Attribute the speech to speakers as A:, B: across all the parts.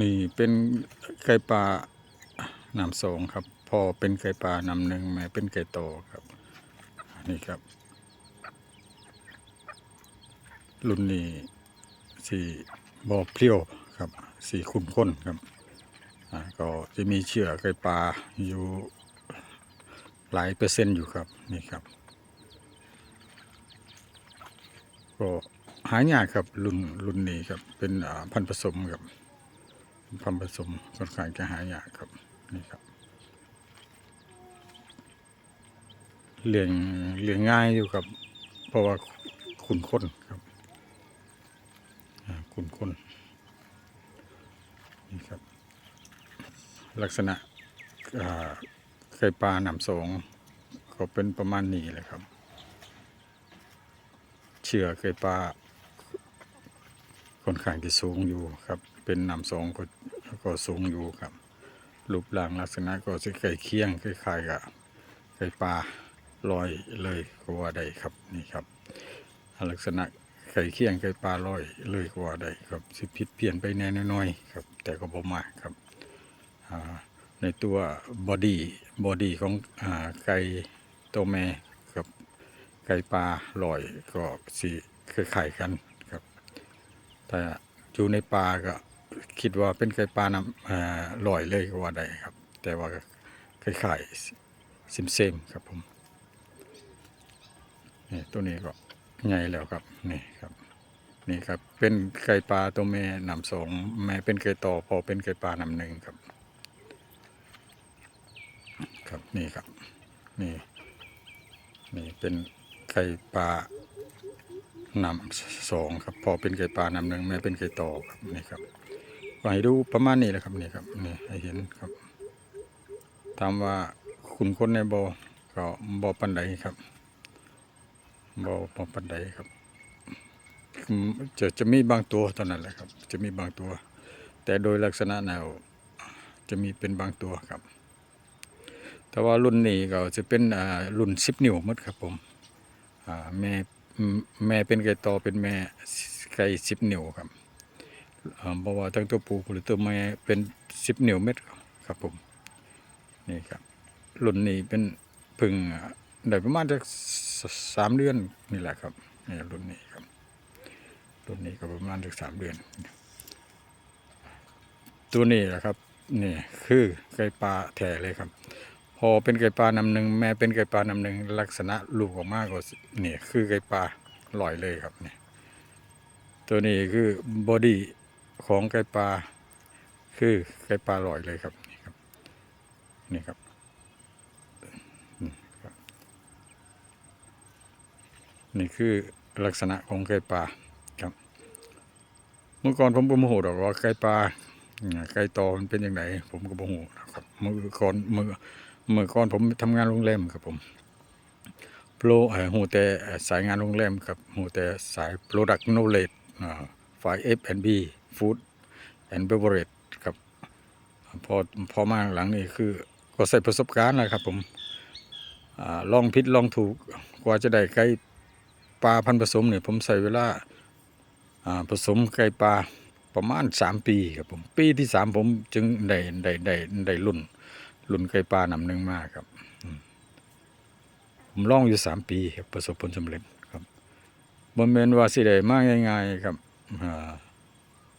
A: นี่เป็นไก่ป่าน้ำสองครับ พอเป็นไก่ป่าน้ำหนึ่งแม่เป็นไก่โตครับ นี่ครับ รุ่นนี้สีบอเปรี้ยวครับสีขุ่นข้นครับก็จะมีเชื้อไก่ป่าอยู่หลายเปอร์เซ็นต์อยู่ครับนี่ครับ ก็หายากครับรุ่นรุ่นนี้ครับเป็นพันธุ์ผสมครับ พันธุ์ผสมค่อนข้างจะหายากครับนี่ครับเลี้ยงเลี้ยงง่ายอยู่ครับ เพราะว่าขุนข้นครับขุนข้นนี่ครับ ลักษณะไก่ปลาหนำสองก็เป็นประมาณนี้เลยครับ เชื่อไก่ปลาค่อนข้างที่สูงอยู่ครับ เป็นหนำสองก็ ก็สูงอยู่ครับ รูปร่างลักษณะก็จะใกล้เคียงคล้ายๆกับไก่ปลาลอยเลยก็ว่าได้ครับนี่ครับ ลักษณะไก่เคียงไก่ปลาลอยเลยก็ว่าได้ครับสิผิดเปลี่ยนไปแน่น้อยๆครับ แต่ก็บ่มากครับในตัวบอดี้บอดี้ของอไก่ตัวแม่กับไก่ปลาลอยก็สีคล้ายๆกันครับ แต่อยู่ในป่าก็ คิดว่าเป็นไก่ปลาน้ำลอยเลยก็ว่าได้ครับ แต่ว่าก็คล้ายๆซิมเซมครับผมนี่ตัวนี้ก็ใหญ่แล้วครับนี่ครับ นี่ครับเป็นไก่ปลาตัวแม่นำสองแม่เป็นไก่ต่อพอเป็นไก่ปลานำหนึ่งครับ ครับนี่ครับนี่นี่เป็นไก่ปลานำสองครับ พอเป็นไก่ปลานำหนึ่งแม่เป็นไก่ต่อครับนี่ครับ ก็ให้ดูประมาณนี้แหละครับนี่ครับนี่ให้เห็นครับถามว่าคุณคนในบอก็บอปันไดครับบอบอปันไดครับ จะจะมีบางตัวเท่านั้นแหละครับ จะมีบางตัว แต่โดยลักษณะแนวจะมีเป็นบางตัวครับ แต่ว่ารุ่นนี้ก็จะเป็นรุ่นสิบนิ้วมดครับผมแม่แม่เป็นไก่ต่อเป็นแม่ไก่สิบนิ้วครับ อ่าเพราะว่าทั้งตัวผู้หรือตัวแม่เป็นสิบนิ้วเม็ดครับผมนี่ครับรุ่นนี้เป็นพึ่งได้ประมาณจะสามเดือนนี่แหละครับนี่รุ่นนี้ครับรุ่นนี้ก็ประมาณจะสามเดือน ตัวนี้แหละครับนี่คือไก่ปลาแท้เลยครับ พอเป็นไก่ปลานำหนึ่งแม่เป็นไก่ปลานำหนึ่งลักษณะลูกออกมาก็สินี่คือไก่ปลาลอยเลยครับนี่ตัวนี้คือบอดี้ ของไก่ปลาคือไก่ปลาลอยเลยครับนี่ครับนี่ครับนี่คือลักษณะของไก่ปลาครับ เมื่อก่อนผมก็บ่ฮู้ดอกว่าไก่ปลาไก่ตอมันเป็นยังไงผมก็บ่ฮู้นะครับเมื่อก่อนเมื่อเมื่อก่อนผมทำงานโรงแรมครับผมโปรเอ่อฮู้แต่สายงานโรงแรมครับฮู้แต่สาย Product Knowledge อ่าฝ่าย F&B Food and Beverage ครับพอพอมาหลังนี้คือก็ใส่ประสบการณ์นะครับผมอลองผิดลองถูกกว่าจะได้ไก่ปลาพันผสมเนี่ยผมใส่เวลาผสมไก่ปลาประมาณสามปีครับผมปีที่สามผมจึงได้ได้ได้ได้รุ่นรุ่นไก่ปลานำหนึ่งมากครับ ผมลองอยู่สามปีครับประสบผลสำเร็จครับบนเมนว่าสิได้มากง่าย ๆ ครับอ่า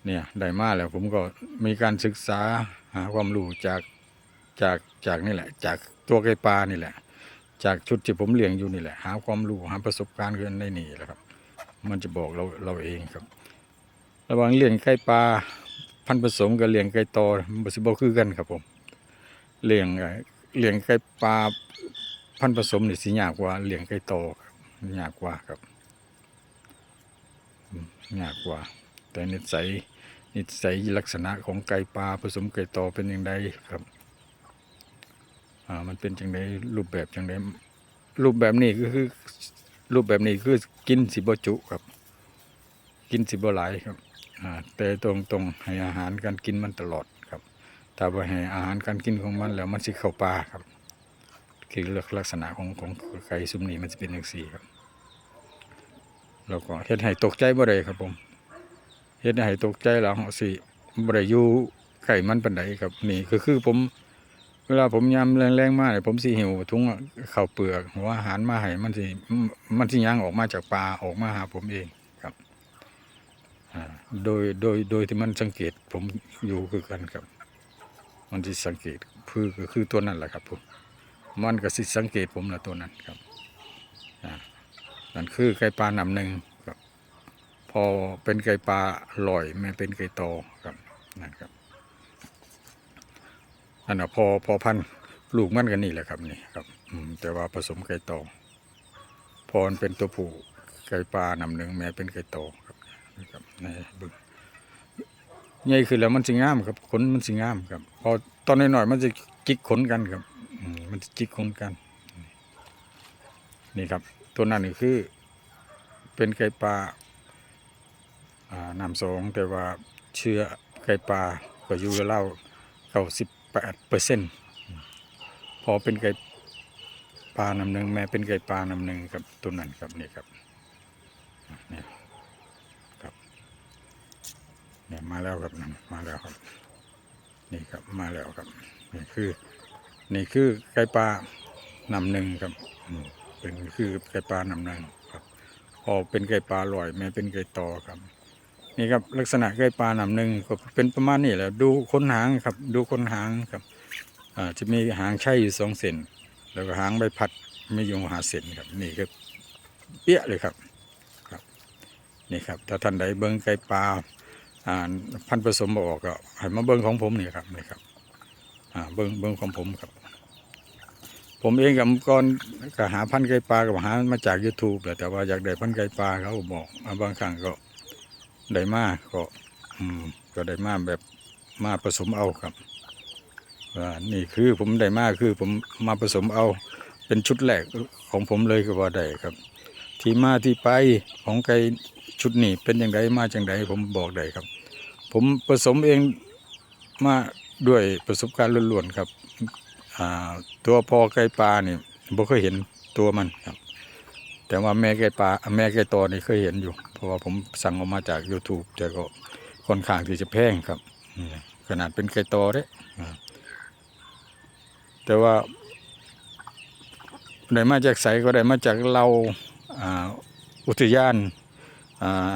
A: เนี่ยได้มาแล้วผมก็มีการศึกษาหาความรู้จากจากจากนี่แหละ จากตัวไก่ปลานี่แหละ จากชุดที่ผมเลี้ยงอยู่นี่แหละ หาความรู้หาประสบการณ์กันในนี่แหละครับ มันจะบอกเราเราเองครับ ระหว่างเลี้ยงไก่ปลาพันผสมกับเลี้ยงไก่ตอมันสิบ่คือกันครับผมเลี้ยงเลี้ยงไก่ปลาพันผสมนี่สิยากกว่าเลี้ยงไก่ตอครับยากกว่าครับยากกว่า แต่นิสัย นิสัยลักษณะของไก่ปลาผสมไก่ต่อเป็นอย่างไรครับอ่ามันเป็นจังไดรูปแบบจังไดรูปแบบนี้ก็คือรูปแบบนี้คือกินสิบจุครับ กินสิบหลายครับอ่าแต่ตรงตรงๆให้อาหารการกินมันตลอดครับถ้าบ่ให้อาหารการกินของมันแล้วมันสิเข้าป่าครับคือลักษณะของของไก่ซุมนี้มันจะเป็นอย่างสี่ครับแล้วก็เฮ็ดให้ตกใจบ่ได้ครับผม เฮ็ดให้ตกใจแล้วเราสิบ่ได้อยู่ใกล้มันปานใดครับ นี่ก็คือผม เวลาผมยามแรงๆมาเนี่ยผมสิหิวถุงข้าวเปลือกหัวอาหารมาให้มันสิมันสิย่างออกมาจากป่าออกมาหาผมเองครับอ่าโดยโดยโดยที่มันสังเกตผมอยู่คือกันครับ มันสิสังเกตคือก็คือตัวนั้นแหละครับผมมันก็สิสังเกตผมละตัวนั้นครับอ่านั่นคือไก่ปลาหนำหนึ่ง อเป็นไก่ปลาลอยไม่เป็นไก่โตครับนั่นครับอันน่ะพอพอพันลูกมันกันนี่แหละครับนี่ครับอืแต่ว่าผสมไก่โตพอเป็นตัวผู้ไก่ปลานำหนึ่งแม่เป็นไก่โตครับนะครับในบึงใหญ่ขึ้นแล้วมันสิงามครับขนมันสิงามครับพอตอนน้อยๆมันจะจิกขนกันครับอืมันจะจิกขนกัน นี่ครับ ตัวนั้นนี่คือ เป็นไก่ปลา นำสองแต่ว่าเชื้อไก่ปลาก็อยู่กับเราเก้าสิบแปดเปอร์เซ็นต์พอเป็นไก่ปลานำหนึ่งแม่เป็นไก่ปลานำหนึ่งครับตัวนั้นครับนี่ครับนี่ครับเนี่ยมาแล้วครับนั่นมาแล้วครับ นี่ครับมาแล้วครับนี่คือนี่คือไก่ปลานำหนึ่งครับเป็นคือไก่ปลานำหนึ่งครับพอเป็นไก่ปลาลอยแม่เป็นไก่ตอครับ นี่ครับลักษณะไก่ปลาหนำหนึ่งก็เป็นประมาณนี้แหละดูขนหางครับ ดูขนหางครับจะมีหางใช่อยู่สองเซนแล้วก็หางใบพัดไม่ยู่หาเซนครับนี่ก็เปี้ยเลยครับครับ นี่ครับ ถ้าท่านใดเบิ้งไก่ปลาอ่าพันผสมบออกก็ให้มาเบิ้งของผมนี่ครับนี่ครับเบิ้งเบิ้งของผมครับ ผมเองกับก่อนก็หาพันไก่ปลากับหามาจาก YouTube แหละแต่ว่าอยากได้พันไก่ปลาเขาบอกบางครั้งก็ ได้มาก็ อืม ก็ได้มาแบบมาผสมเอาครับว่านี่คือผมได้มาคือผมมาผสมเอา เป็นชุดแรกของผมเลยก็ว่าได้ครับ ที่มาที่ไปของไก่ชุดนี้เป็นอย่างไรมาจังไดผมบอกได้ครับ ผมผสมเองมาด้วยประสบการณ์ล้วนๆครับตัวพอไก่ปลานี่บ่เคยเห็นตัวมันครับ แต่ว่าแม่ไก่ปลาแม่ไก่ตอนี่เคยเห็นอยู่ เพราะว่าผมสั่งออกมาจาก YouTube แต่ก็ค่อนข้างที่จะแพงครับขนาดเป็นไก่ตอเด้แต่ว่าได้มาจากไสก็ได้มาจากเราอุทยาน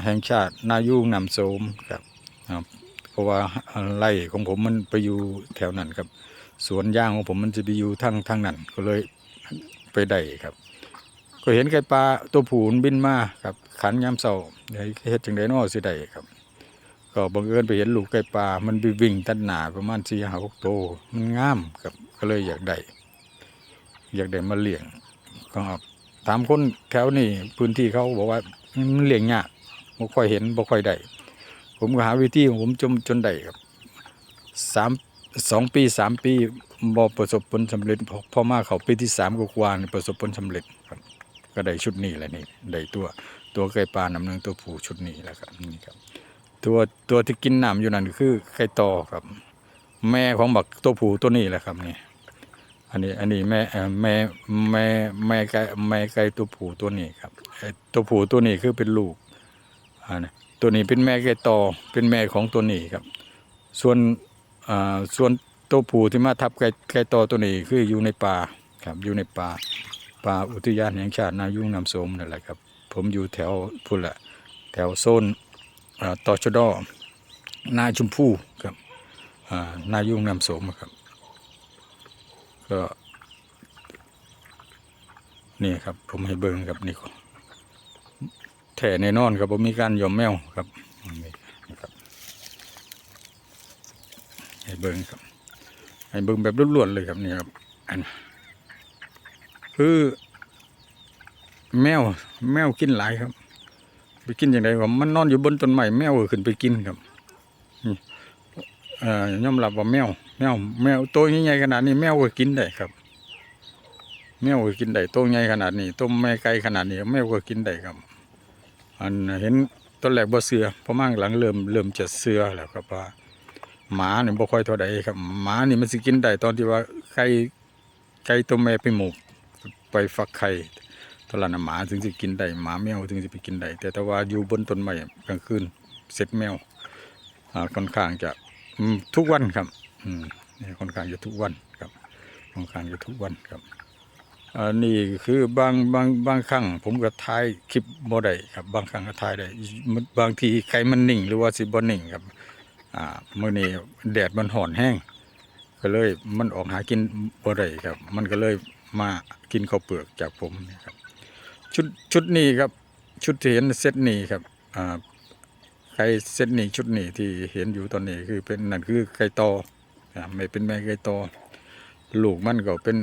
A: แห่งชาตินายุงนำโสมครับเพราะว่าไร่ของผมมันไปอยู่แถวนั้นครับ สวนยางของผมมันจะไปอยู่ทางทางนั้นก็เลยไปได้ครับ ก็เห็นไก่ปลาตัวผูนบินมาครับขันยามเสาเดี๋ยวเฮ็ดจังไดนอสิได้ครับ ก็บังเอิญไปเห็นลูกไก่ปลา มันไปวิ่งตัดหนาประมาณ4 5 6โตวมันงามครับก็เลยอยากได้อยากได้มาเลี้ยงก็ถามคนแถวนี้พื้นที่เขาบอกว่ามันเลี้ยงยากบ่ค่อยเห็นบ่ค่อยได้ผมก็หาวิธีของผมจนจนได้ครับสามสองปีสามปีบ่ประสบผลสำเร็จพอพอมาเขาปีที่สามกว่านประสบผลสำเร็จครับ ก็ได้ชุดนี้แหละนี่ได้ตัวตัวไก่ปลาน้ำหนึ่งตัวผูชุดนี้แหละครับนี่ครับ ตัวตัวที่กินน้ำอยู่นั่นคือไก่ตอครับ แม่ของบักตัวผูตัวนี้แหละครับนี่อันนี้อันนี้แม่แม่แม่แม่ไก่แม่ไก่ตัวผูตัวนี้ครับตัวผูตัวนี้คือเป็นลูกอ่านตัวนี้เป็นแม่ไก่ตอเป็นแม่ของตัวนี้ครับ ส่วนอ่าส่วนตัวผูที่มาทับไก่ไก่ตอตัวนี้คืออยู่ในป่าครับอยู่ในป่า ป่าอุทยานแห่งชาตินายุ่งนำสมนั่นแหละครับ ผมอยู่แถวพุ่นละแถวโซนอ่าตอชดอนาชมพู่ครับนายุ่งนำสมครับก็นี่ครับ ผมให้เบิ่งครับนี่ก็แถ่แน่นอนครับผมมีการยอมแมวครับนี่ครับ ให้เบิ่งครับ ให้เบิ่งแบบล้วนๆเลยครับนี่ครับอัน คือแมว แมวกินหลายครับ ไปกินอย่างไรว่ามันนอนอยู่บนต้นไม้แมวขึ้นไปกินครับนี่อ่อยอมรับว่าแมว แมว แมวตัวใหญ่ขนาดนี้แมวก็กินได้ครับ แมวก็กินได้ตัวใหญ่ขนาดนี้ตัวแม่ไก่ขนาดนี้แมวก็กินได้ครับ อันเห็นตอนแรกบ่เสือพอมางหลังเริ่มเริ่มจะเสือแล้วครับว่าหมาเนี่ยบ่ค่อยเท่าใดครับ หมานี่มันสิกินได้ตอนที่ว่าไก่ไก่ตัวแม่ไปหมก ไปฟักไข่ตอนนั้นหมาถึงจะกินได้หมาแมวถึงจะไปกินได้แต่ถ้าว่าอยู่บนต้นไม้กลางคืนเสร็จแมวค่อนข้างจะทุกวันครับนี่ค่อนข้างจะทุกวันครับค่อนข้างจะทุกวันครับอันนี้คือบางบางบางครั้งผมก็ถ่ายคลิปบ่ได้ครับบางครั้งก็ถ่ายได้บางทีใครมันนิ่งหรือว่าสิบ่นิ่งครับอ่ามื้อนี้แดดมันห่อนแห้งก็เลยมันออกหากินบ่ได้ครับ มันก็เลย มากินข้าวเปลือกจากผมนี่ครับชุดชุดนี้ครับชุดที่เห็นเซตนี้ครับอ่าไก่เซตนี้ชุดนี้ที่เห็นอยู่ตอนนี้คือเป็นนั่นคือไก่ตอไม่เป็นแม่ไก่ตอลูกมันก็เป็น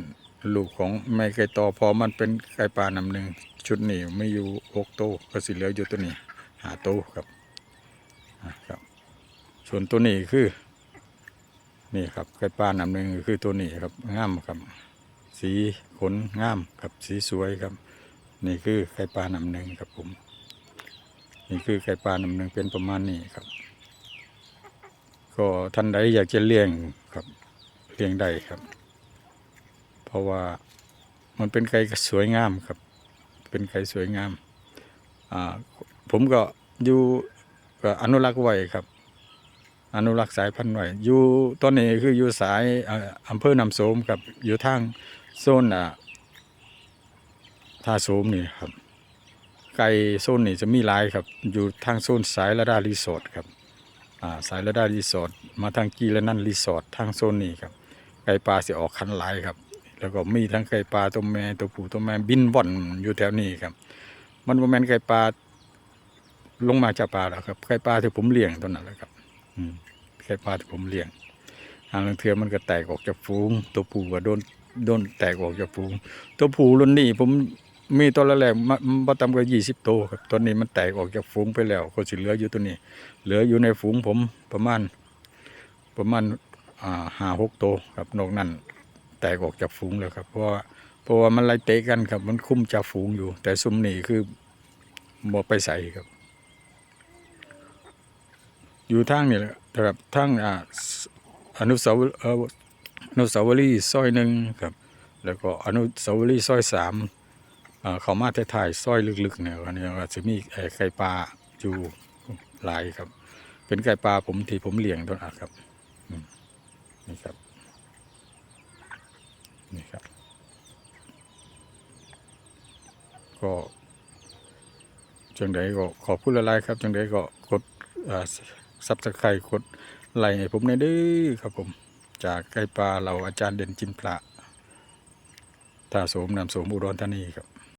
A: ลูกของแม่ไก่ตอพอมันเป็นไก่ปลาน้ำหนึ่งชุดนี้ไม่อยู่หกโตก็สิเหลืออยู่ตัวนี้หาโตครับครับ ส่วนตัวนี้คือ นี่ครับไก่ปลาน้ำหนึ่งคือตัวนี้ครับง่ามครับ สีขนงามครับสีสวยครับ นี่คือไก่ปลาหนำหนึ่งครับผม นี่คือไก่ปลาหนำหนึ่งเป็นประมาณนี้ครับ ก็ท่านใดอยากจะเลี้ยงครับเลี้ยงได้ครับ เพราะว่ามันเป็นไก่สวยงามครับ เป็นไก่สวยงามอ่าผมก็อยู่อนุรักษ์ไว้ครับ อนุรักษ์สายพันธุ์ไว้อยู่ตอนนี้คืออยู่สายอ่าอำเภอนำโสมครับอยู่ทาง โซนอ่าท่าโสมนี่ครับ ไก่โซนนี่จะมีหลายครับ อยู่ทางโซนสายระดารีสอร์ทครับอ่าสายระดารีสอร์ทมาทางกีและนั่นรีสอร์ททางโซนนี้ครับ ไก่ปลาสิออกคันหลายครับ แล้วก็มีทั้งไก่ปลาตัวแม่ตัวผู้ตัวแม่บินว่อนอยู่แถวนี้ครับ มันบ่แม่นไก่ปลาลงมาจากปลาแล้วครับไก่ปลาที่ผมเลี้ยงตัวนั้นแหละครับ อืมไก่ปลาที่ผมเลี้ยงทางเทือมันก็แตกออกจากฝูงตัวผู้ก็โดน โดนแตกออกจากฝูงตัวผู้รุ่นนี้ผมมีตัวละแรกมาบ่ต่ำกว่ายี่สิบตัวครับตอนนี้มันแตกออกจากฝูงไปแล้วก็สิเหลืออยู่ตัวนี้ เหลืออยู่ในฝูงผมประมาณ ประมาณห้าหกตัวครับนอกนั้นแตกออกจากฝูงแล้วครับ เพราะว่าเพราะว่ามันไล่เตะกันครับ มันคุ้มจากฝูงอยู่ แต่ซุมนี่คือบ่ไปใส่ครับ อยู่ทางนี่แหละครับทางออนุสาวรีย์ นุสาวรีย์ซอยหนึ่งครับ แล้วก็อนุสาวรีย์ซอยสามเขามาถ่ายๆซอยลึกๆเนี่ยอันนี้ก็จะมีไก่ปลาอยู่หลายครับ เป็นไก่ปลาผมที่ผมเลี้ยงตัวนั้นครับนี่ครับนี่ครับ ก็จังใดก็ขอบคุณหลายครับจังใดก็กดซับสไครต์กดไลค์ให้ผมในอยเด้อครับผม จากไก่ปลาเราอาจารย์เด่นจินพระท่าโสมนามโสมอุดรธานีครับ